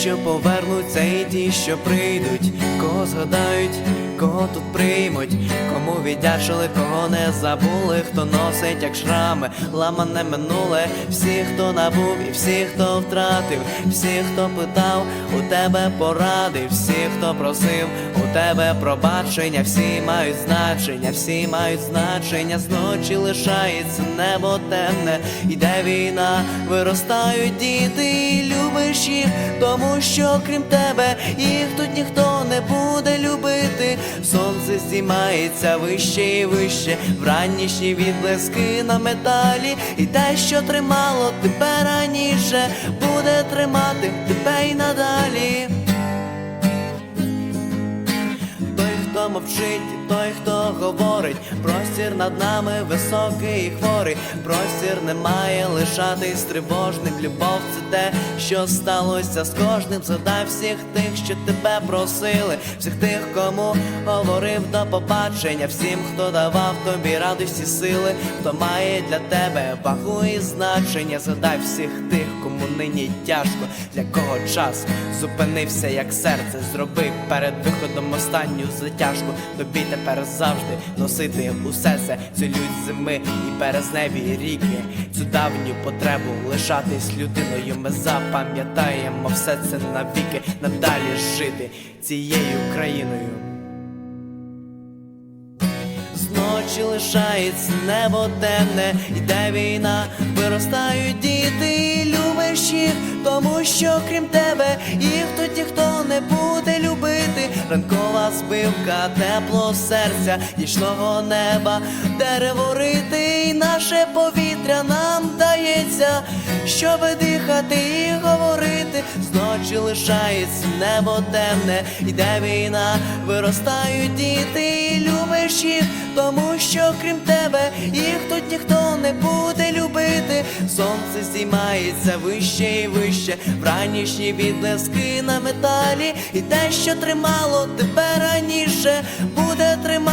що повернуться, і ті, що прийдуть, кого згадають, кого тут приймуть, кому віддячили, кого не забули, хто носить як шрами, ламане минуле, всі, хто набув, і всі, хто втратив, всі, хто питав, у тебе поради, всі, хто просив, у тебе пробачення, всі мають значення, всі мають значення, зночі лишається небо темне, іде війна, виростають діти, і любиш їх, тому що крім тебе їх тут ніхто не буде здіймається вище і вище, в вранішні відблиски на металі, і те, що тримало тебе раніше, буде тримати тебе й надалі. Хто мовчить, той, хто говорить, простір над нами високий і хворий, простір не має лишатись тривожним. Любов це те, що сталося з кожним. Задай всіх тих, що тебе просили, всіх тих, кому говорив до побачення, всім, хто давав тобі радості сили, хто має для тебе вагу і значення. Задай всіх тих, кому нині тяжко, для кого час? Зупинився, як серце. Зробив перед виходом останню затяжку. Тобі тепер завжди носити усе це, цю лють зими і березневі ріки, цю давню потребу лишатись людиною. Ми запам'ятаємо все це навіки, надалі жити цією країною. Зночі лишається небо темне, іде війна, виростають діти, тому що крім тебе їх тут ніхто не буде любити. Ранкова збивка, тепло серця, нічного неба, дерево рити, і наше повітря нам дається, щоб дихати і говорити. Зночі лишається небо темне, іде війна, виростають діти, і любиш їх, тому що крім тебе їх тут ніхто не буде любити. Сонце здіймається вище і вище, вранішні відблиски на металі, і те, що тримало тебе раніше, буде тримати